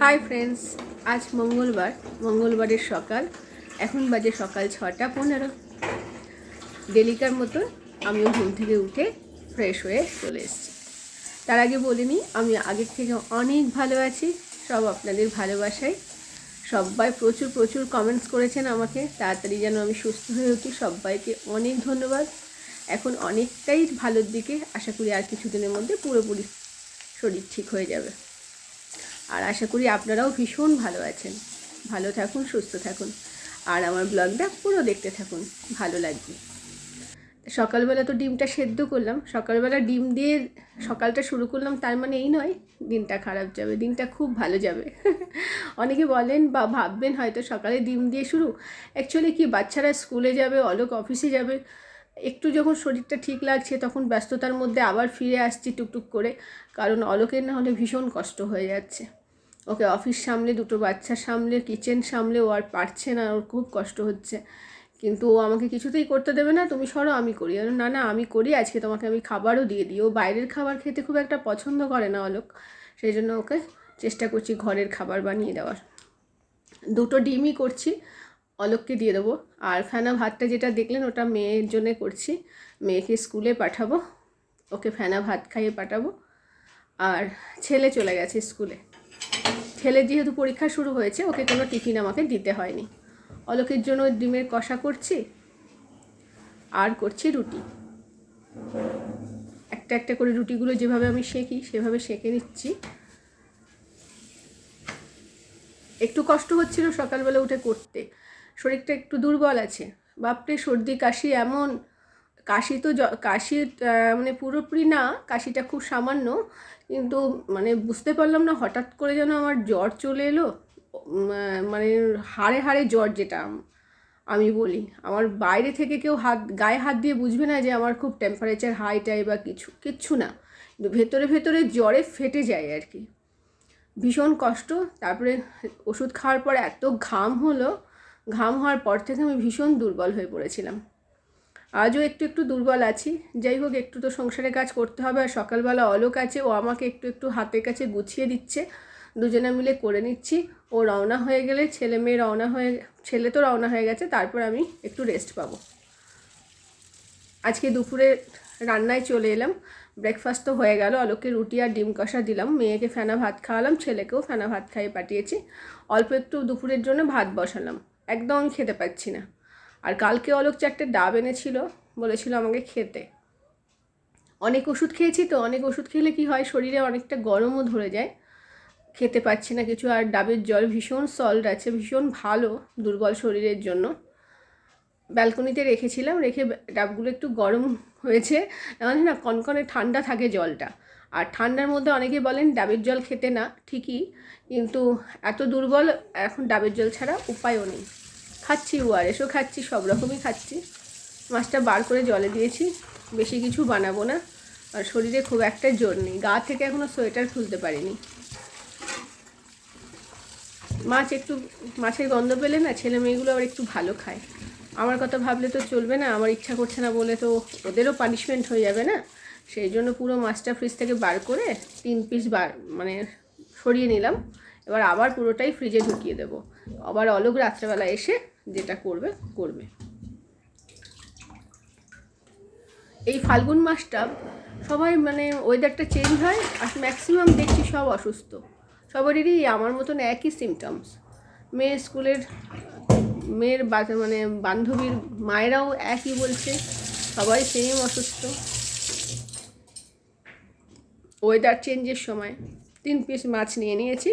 Hi friends আজ মঙ্গলবার, মঙ্গলবারের সকাল। এখন বাজে সকাল ছটা পনেরো। ডেলিকার মতো আমিও ঘুম থেকে উঠে ফ্রেশ হয়ে চলে এসেছি। তার আগে বলিনি আমি আগের থেকে অনেক ভালো আছি, সব আপনাদের ভালোবাসায়। সবাই প্রচুর প্রচুর কমেন্টস করেছেন আমাকে, তাড়াতাড়ি যেন আমি সুস্থ হয়ে উঠি, সবাইকে অনেক ধন্যবাদ। এখন অনেকটাই ভালোর দিকে, আশা করি আর কিছুদিনের মধ্যে পুরোপুরি শরীর ঠিক হয়ে যাবে। আর আশা করি আপনারাও ভীষণ ভালো আছেন। ভালো থাকুন, সুস্থ থাকুন। আর আমার ব্লগটা পুরো দেখতে থাকুন। ভালো লাগবে। সকালবেলা তো ডিমটা সেদ্ধ করলাম। সকালবেলা ডিম দিয়ে সকালটা শুরু করলাম, তার মানে এই নয়, দিনটা খারাপ যাবে। দিনটা খুব ভালো যাবে। অনেকে বলেন বা ভাববেন হয়তো সকালে ডিম দিয়ে শুরু। অ্যাকচুয়ালি কি, বাচ্চারা স্কুলে যাবে, অলোক অফিসে যাবে। একটু যখন শরীরটা ঠিক লাগছে, তখন ব্যস্ততার মধ্যে আবার ফিরে আসছি টুকটুক করে। কারণ অলোকের না হলে ভীষণ কষ্ট হয়ে যাচ্ছে। ওকে অফিস সামলে, দুটো বাচ্চা সামলে কিচেন সামলে ও আর পারছে না, ওর খুব কষ্ট হচ্ছে। কিন্তু ও আমাকে কিছুতেই করতে দেবে না, তুমি সরো, আমি করি। না না, আমি করি, আজকে তোমাকে আমি খাবারও দিয়ে দিই। ও বাইরের খাবার খেতে খুব একটা পছন্দ করে না অলোক সেই জন্য ওকে চেষ্টা করছি ঘরের খাবার বানিয়ে দেওয়ার। দুটো ডিমই করছি, অলোককে দিয়ে দেবো। আর ফেনা ভাতটা যেটা দেখলেন, ওটা মেয়ের জন্যে করছি। মেয়েকে স্কুলে পাঠাবো, ওকে ফেনা ভাত খাইয়ে পাঠাবো। আর ছেলে চলে গেছে স্কুলে। ছেলের যেহেতু পরীক্ষা শুরু হয়েছে, ওকে কোনো টিফিন আমাকে দিতে হয়নি। অলোকের জন্য ডিমের কষা করছি, আর করছি রুটি। একটা একটা করে রুটিগুলো যেভাবে আমি শেখি, সেভাবে সেঁকে নিচ্ছি। একটু কষ্ট হচ্ছিল সকালবেলা উঠে করতে। শরীরটা একটু দুর্বল আছে। বাপরে, সর্দি, কাশি এমন, কাশি তো কাশি মানে পুরোপুরি না, কাশিটা খুব সামান্য। কিন্তু মানে বুঝতে পারলাম না, হঠাৎ করে যেন আমার জ্বর চলে এলো। মানে হাড়ে হাড়ে জ্বর যেটা আমি বলি। আমার বাইরে থেকে কেউ হাত, গায়ে হাত দিয়ে বুঝবে না যে আমার খুব টেম্পারেচার হাই টাই বা কিছু, কিচ্ছু না। কিন্তু ভেতরে ভেতরে জ্বরে ফেটে যায় আর কি। ভীষণ কষ্ট। তারপরে ওষুধ খাওয়ার পর এত ঘাম হলো। ঘাম হওয়ার পর থেকে আমি ভীষণ দুর্বল হয়ে পড়েছিলাম। আজও একটু একটু দুর্বল আছি। যাই হোক, একটু তো সংসারের কাজ করতে হবে আর সকালবেলা অলোক আছে, ও আমাকে একটু একটু হাতের কাছে গুছিয়ে দিচ্ছে। দুজনে মিলে করে নিচ্ছি। ও রওনা হয়ে গেলে, ছেলে মেয়ে রওনা হয়ে, ছেলে তো রওনা হয়ে গেছে, তারপর আমি একটু রেস্ট পাবো। আজকে দুপুরে রান্নায় চলে এলাম। ব্রেকফাস্ট তো হয়ে গেল, অলোককে রুটি আর ডিম কষা দিলাম। মেয়েকে ফেনা ভাত খাওয়ালাম, ছেলেকেও ফেনা ভাত খাইয়ে পাঠিয়েছি। অল্প একটু দুপুরের জন্য ভাত বসালাম। একদম খেতে পাচ্ছি না। আর কালকে অলোক চারটে ডাব এনেছিল, বলেছিল আমাকে খেতে। অনেক ওষুধ খেয়েছি তো, অনেক ওষুধ খেলে কি হয়, শরীরে অনেকটা গরমও ধরে যায়। খেতে পাচ্ছি না কিছু, আর ডাবের জল ভীষণ সল্ট আছে, ভীষণ ভালো দুর্বল শরীরের জন্য। ব্যালকনিতে রেখেছিলাম, রেখে ডাবগুলো একটু গরম হয়েছে। মানে না, কনকনে ঠান্ডা থাকে জলটা। আর ঠান্ডার মধ্যে অনেকে বলেন ডাবের জল খেতে না, ঠিকই। কিন্তু এত দুর্বল, এখন ডাবের জল ছাড়া উপায়ও নেই। খাচ্ছি ওআরএসও খাচ্ছি, সব রকমই খাচ্ছি। মাছটা বার করে জলে দিয়েছি, বেশি কিছু বানাবো না। আর শরীরে খুব একটা জোর নেই, গা থেকে এখনও সোয়েটার খুলতে পারিনি। মাছ একটু, মাছের গন্ধ পেলে না ছেলে মেয়েগুলো আবার একটু ভালো খায়। আমার কথা ভাবলে তো চলবে না, আমার ইচ্ছা করছে না বলে তো ওদেরও পানিশমেন্ট হয়ে যাবে না। সেই জন্য পুরো মাছটা ফ্রিজ থেকে বার করে তিন পিস বার মানে সরিয়ে নিলাম। এবার আবার পুরোটাই ফ্রিজে ঢুকিয়ে দেবো। আবার অলোক রাত্রেবেলা এসে যেটা করবে করবে। এই ফাল্গুন মাসটা সবাই মানে ওয়েদারটা চেঞ্জ হয়, আর ম্যাক্সিমাম দেখছি সব অসুস্থ। সবারই আমার মতন একই সিমটমস মেয়ের স্কুলের, মেয়ের মানে বান্ধবীর মায়েরাও একই বলছে, সবাই সেম অসুস্থ। ওয়েদার চেঞ্জের সময় তিন পিস মাছ নিয়ে নিয়েছি।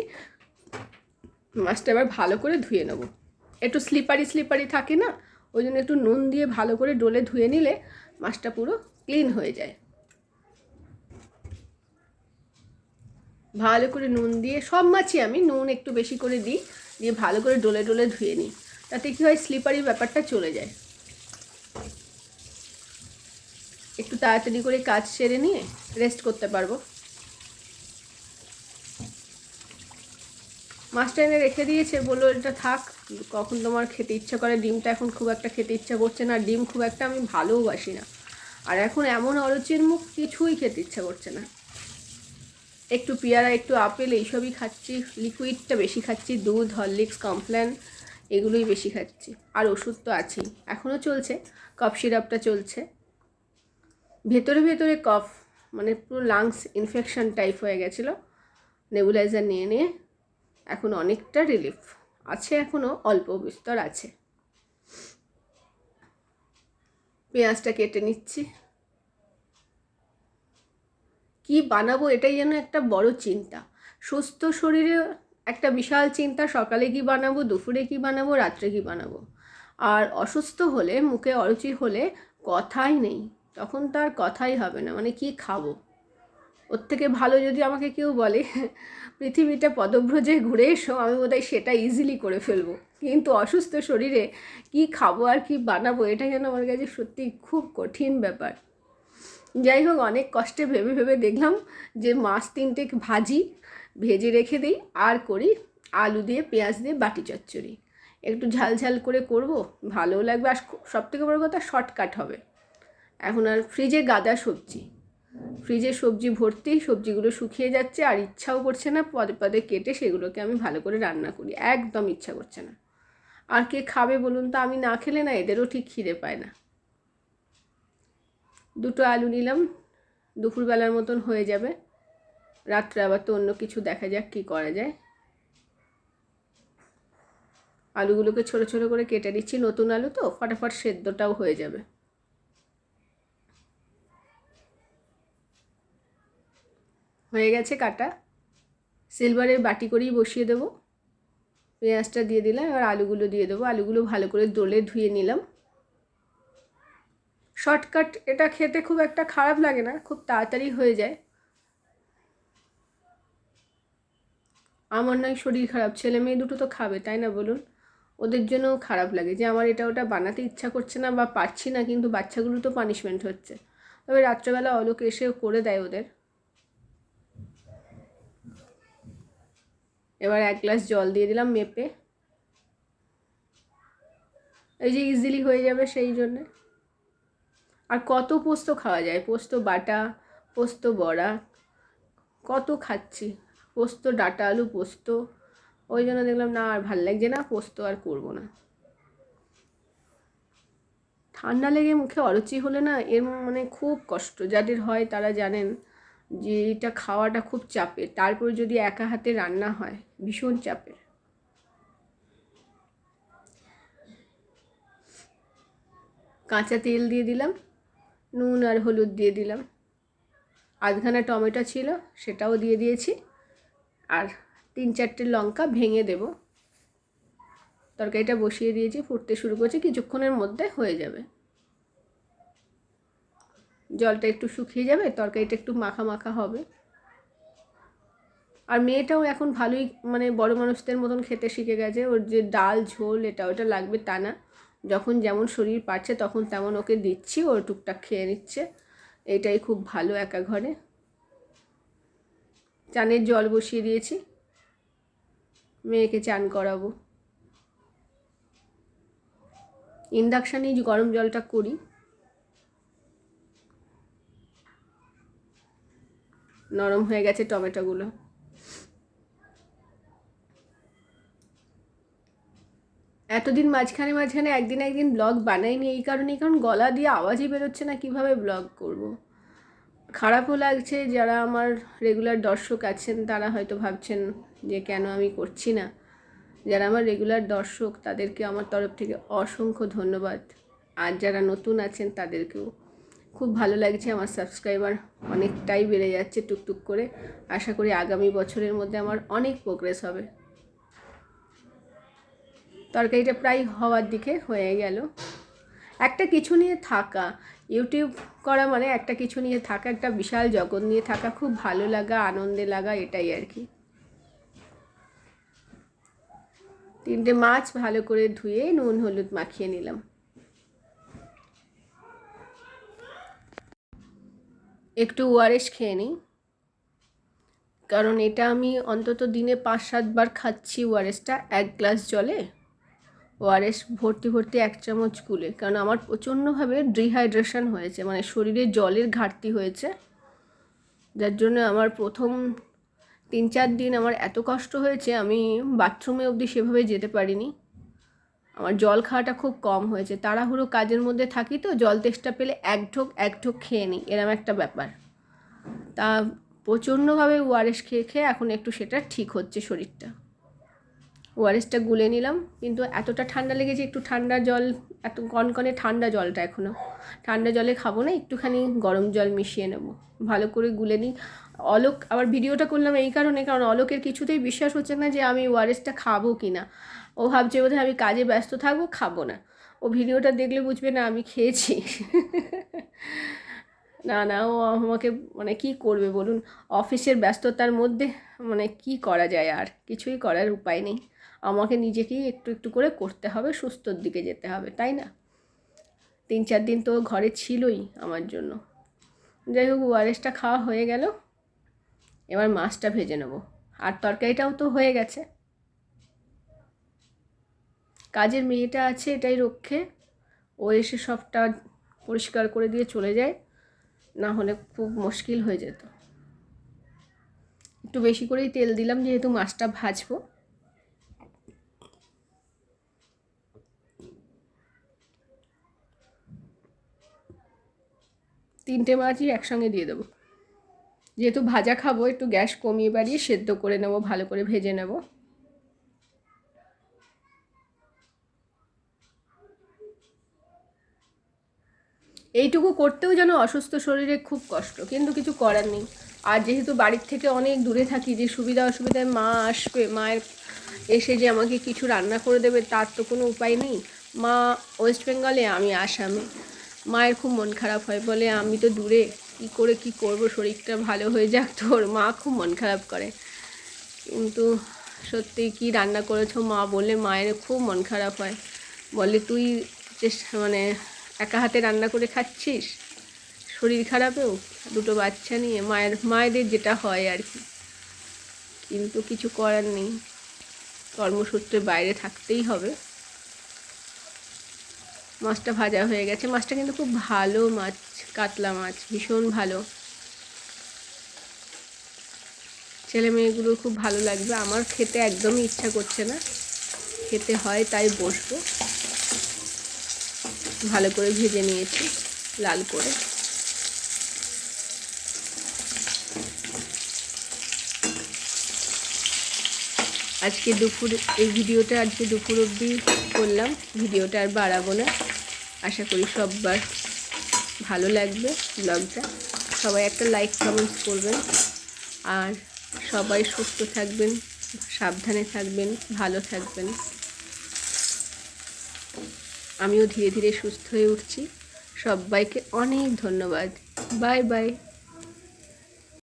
মাছটা এবার ভালো করে ধুয়ে নেব। একটু স্লিপারি স্লিপারি থাকে না, ওই জন্য একটু নুন দিয়ে ভালো করে ডোলে ধুয়ে নিলে মাছটা পুরো ক্লিন হয়ে যায়। ভালো করে নুন দিয়ে সব মাছই আমি নুন একটু বেশি করে দিই, দিয়ে ভালো করে ডোলে ডোলে ধুয়ে নিই, তাতে কী হয় স্লিপারি ব্যাপারটা চলে যায়। একটু তাড়াতাড়ি করে কাজ সেরে নিয়ে রেস্ট করতে পারব। মাছটা এনে রেখে দিয়েছে, বলল, এটা থাক, কখন তোমার খেতে ইচ্ছা করে, ডিমটা এখন খুব একটা খেতে ইচ্ছা করছে না, ডিম খুব একটা আমি ভালোও বাসি না। আর এখন এমন অরুচির মুখ, কিছুই খেতে ইচ্ছা করছে না। একটু পেয়ারা, একটু আপেল, এইসবই খাচ্ছি, লিকুইডটা বেশি খাচ্ছি, দুধ, হরলিক্স কমপ্ল্যান এগুলোই বেশি খাচ্ছি। আর ওষুধ তো আছেই, এখনও চলছে, কফ সিরাপটা চলছে। ভেতরে ভেতরে কফ মানে পুরো লাংস ইনফেকশন টাইপ হয়ে গেছিল নেবুলাইজার নিয়ে নিয়ে এখন অনেকটা রিলিফ আছে এখনও অল্প বিস্তর আছে। পেঁয়াজটা কেটে নিচ্ছি। কি বানাবো এটাই যেন একটা বড় চিন্তা। সুস্থ শরীরে একটা বিশাল চিন্তা, সকালে কি বানাবো, দুপুরে কি বানাবো, রাত্রে কি বানাবো। আর অসুস্থ হলে, মুখে অরুচি হলে কথাই নেই। তখন তার কথাই হবে না মানে কি খাব? ওর থেকে ভালো যদি আমাকে কেউ বলে, পৃথিবীটা পদভ্রজে ঘুরে এসো, আমি বোধহয় সেটা ইজিলি করে ফেলব। কিন্তু অসুস্থ শরীরে কি খাব আর কি বানাবো, এটা যেন আমার কাছে সত্যি খুব কঠিন ব্যাপার। যাই হোক, অনেক কষ্টে ভেবে ভেবে দেখলাম যে মাছ তিনটে ভাজি, ভেজে রেখে দিই, আর করি আলু দিয়ে, পেঁয়াজ দিয়ে, বাটি চচ্চড়ি। একটু ঝাল ঝাল করে করব, ভালোও লাগবে। আর সব থেকে বড় কথা শর্টকাট হবে। এখন আর ফ্রিজে গাদা সবজি। ফ্রিজে সবজি ভর্তি, সবজিগুলো শুকিয়ে যাচ্ছে আর ইচ্ছাও করছে না, পদে পদে কেটে সেগুলোকে আমি ভালো করে রান্না করি। একদম ইচ্ছা করছে না। আর কে খাবে বলুন তো, আমি না খেলে না এদেরও ঠিক খিদে পায় না। দুটো আলু নিলাম, দুপুরবেলার মতন হয়ে যাবে। রাত্রে আবার তো অন্য কিছু দেখা যাক কী করা যায়। আলুগুলোকে ছোটো ছোটো করে কেটে দিচ্ছি নতুন আলু তো, ফটাফট সেদ্ধটাও হয়ে যাবে। হয়ে গেছে কাটা। সিলভারের বাটি করেই বসিয়ে দেবো। পেঁয়াজটা দিয়ে দিলাম, এবার আলুগুলো দিয়ে দেবো। আলুগুলো ভালো করে দোলে ধুয়ে নিলাম। শর্টকাট, এটা খেতে খুব একটা খারাপ লাগে না, খুব তাড়াতাড়ি হয়ে যায়। আমার নয়, শরীর খারাপ। ছেলে মেয়ে দুটো তো খাবে, তাই না বলুন? ওদের জন্যও খারাপ লাগে যে আমার এটা ওটা বানাতে ইচ্ছা করছে না বা পারছি না, কিন্তু বাচ্চাগুলো তো পানিশমেন্ট হচ্ছে। তবে রাত্রেবেলা অলোক এসে করে দেয় ওদের। এবার এক গ্লাস জল দিয়ে দিলাম মেপে। এই যে ইজিলি হয়ে যাবে সেই জন্যে। আর কত পোস্ত খাওয়া যায়? পোস্ত বাটা, পোস্ত বড়া, কত খাচ্ছি? পোস্ত, ডাটা, আলু, পোস্ত। ওই জন্য দেখলাম না, আর ভালো লাগছে না, পোস্ত আর করব না। ঠান্ডা লেগে মুখে অরুচি হলে না এর মানে খুব কষ্ট। যাদের হয় তারা জানেন যে এটা খাওয়াটা খুব চাপের। তারপর যদি একা হাতে রান্না হয়, ভীষণ চাপের। কাঁচা তেল দিয়ে দিলাম, নুন আর হলুদ দিয়ে দিলাম। আধখানা টমেটো ছিল, সেটাও দিয়ে দিয়েছি। আর তিন চারটে লঙ্কা ভেঙে দেব। তরকারিটা বসিয়ে দিয়েছি, ফুটতে শুরু করছি, কিছুক্ষণের মধ্যে হয়ে যাবে। জলটা একটু শুকিয়ে যাবে, তরকারিটা একটু মাখা মাখা হবে। আর মেয়েটাও এখন ভালোই মানে বড় মানুষদের মতন খেতে শিখে গেছে, ওর যে ডাল, ঝোল, এটা ওটা লাগবে তা না। যখন যেমন শরীর পাচ্ছে তখন তেমন ওকে দিচ্ছি ওর টুকটাক খেয়ে নিচ্ছে। এটাই খুব ভালো একা ঘরে। চানের জল বসিয়ে দিয়েছি। মেয়েকে চান করাবো। ইন্ডাকশানেই গরম জলটা করি। নরম হয়ে গেছে টমেটোগুলো। এতদিন মাঝখানে মাঝখানে একদিন একদিন ব্লগ বানাইনি, এই কারণেই কারণ গলা দিয়ে আওয়াজই বেরোচ্ছে না, কীভাবে ব্লগ করব। খারাপও লাগছে, যারা আমার রেগুলার দর্শক আছেন, তারা হয়তো ভাবছেন যে কেন আমি করছি না। যারা আমার রেগুলার দর্শক, তাদেরকে আমার তরফ থেকে অসংখ্য ধন্যবাদ। আর যারা নতুন আছেন, তাদেরকেও খুব ভালো লাগছে আমার সাবস্ক্রাইবার অনেকটাই বেড়ে যাচ্ছে টুকটুক করে। আশা করি আগামী বছরের মধ্যে আমার অনেক প্রোগ্রেস হবে। তরকারিটা প্রায় হওয়ার দিকে হয়ে গেল। একটা কিছু নিয়ে থাকা ইউটিউব করা মানে একটা কিছু নিয়ে থাকা, একটা বিশাল জগৎ নিয়ে থাকা, খুব ভালো লাগা, আনন্দে লাগা এটাই আর কি। তিনটে মাছ ভালো করে ধুয়ে নুন, হলুদ মাখিয়ে নিলাম। একটু ওআরএস খেয়ে নিই। কারণ এটা আমি অন্তত দিনে পাঁচ সাতবার খাচ্ছি ওআরএসটা এক গ্লাস জলে। ওআরএস ভর্তি ভর্তি এক চামচ গুলে। কারণ আমার প্রচণ্ডভাবে ডিহাইড্রেশন হয়েছে। মানে শরীরে জলের ঘাটতি হয়েছে। যার জন্য আমার প্রথম তিন, চার দিন আমার এত কষ্ট হয়েছে, আমি বাথরুমে অবধি সেভাবে যেতে পারিনি। আমার জল খাওয়াটা খুব কম হয়েছে। তাড়াহুড়ো কাজের মধ্যে থাকি তো, জল তেষ্টা পেলে এক ঢোক এক ঢোক খেয়ে নিই, এরম একটা ব্যাপার। তা প্রচণ্ডভাবে ওআরএস খেয়ে খেয়ে এখন একটু সেটা ঠিক হচ্ছে শরীরটা। ওআরএসটা গুলে নিলাম, কিন্তু এতটা ঠান্ডা লেগেছে, একটু ঠান্ডা জল, এত কনকনে ঠান্ডা জলটা এখনও ঠান্ডা জলে খাব না, একটুখানি গরম জল মিশিয়ে নেব। ভালো করে গুলে নিই। অলোক, আবার ভিডিওটা করলাম এই কারণে, কারণ অলোকের কিছুতেই বিশ্বাস হচ্ছে না যে আমি ওআরএসটা খাব কি না ও ভাবছে বোধহয় আমি কাজে ব্যস্ত থাকব, খাব না। ও ভিডিওটা দেখলে বুঝবে, না, আমি খেয়েছি। না না, ও আমাকে মানে কি করবে বলুন? অফিসের ব্যস্ততার মধ্যে মানে কি করা যায় আর? কিছুই করার উপায় নেই। আমাকে নিজেকেই একটু একটু করে করতে হবে, সুস্থর দিকে যেতে হবে, তাই না? তিন, চার দিন তো ঘরে ছিলই আমার জন্য। যাই হোক ওয়ারেসটা খাওয়া হয়ে গেল। এবার মাছটা ভেজে নেব। আর তরকারিটাও তো হয়ে গেছে। কাজের মেয়েটা আছে এটাই রক্ষে। ও এসে সবটা পরিষ্কার করে দিয়ে চলে যায়। না হলে খুব মুশকিল হয়ে যেত। একটু বেশি করেই তেল দিলাম যেহেতু মাছটা ভাজবো। তিনটে মাছই একসঙ্গে দিয়ে দেবো। যেহেতু ভাজা খাব, একটু গ্যাস কমিয়ে বাড়িয়ে সেদ্ধ করে নেব, ভালো করে ভেজে নেব। এইটুকু করতেও যেন অসুস্থ শরীরে খুব কষ্ট, কিন্তু কিছু করার নেই। আর যেহেতু বাড়ির থেকে অনেক দূরে থাকি, যে সুবিধা অসুবিধায় মা আসবে, মায়ের এসে যে আমাকে কিছু রান্না করে দেবে, তার তো কোনো উপায় নেই। মা ওয়েস্ট বেঙ্গলে, আমি আসামে। মায়ের খুব মন খারাপ হয়, বলে আমি তো দূরে, কী করে কি করব, শরীরটা ভালো হয়ে যাক তোর মা খুব মন খারাপ করে। কিন্তু সত্যি কি রান্না করেছ মা বললে মায়ের খুব মন খারাপ হয়। বলে তুই চেষ্টা মানে একা হাতে রান্না করে খাচ্ছিস? শরীর খারাপেও? দুটো বাচ্চা নিয়ে মায়ের, মায়েদের যেটা হয় আর কি। কিন্তু কিছু করার নেই। কর্মসূত্রে বাইরে থাকতেই হবে। মাছটা ভাজা হয়ে গেছে। মাছটা কিন্তু খুব ভালো মাছ, কাতলা মাছ, ভীষণ ভালো। ছেলে মেয়েগুলো খুব ভালো লাগবে। আমার খেতে একদমই ইচ্ছা করছে না। খেতে হয় তাই বসবো। ভালো করে ভেজে নিয়েছি, লাল করে। আজকে দুপুর, এই ভিডিওটা আজকে দুপুর অবধি করলাম, ভিডিওটা আর বাড়াবো না। আশা করি সববার ভালো লাগবে ব্লগটা। সবাই একটা লাইক কমেন্টস করবেন, আর সবাই সুস্থ থাকবেন, সাবধানে থাকবেন, ভালো থাকবেন। আমিও ধীরে ধীরে সুস্থ হয়ে উঠছি। সবাইকে অনেক ধন্যবাদ। Bye bye.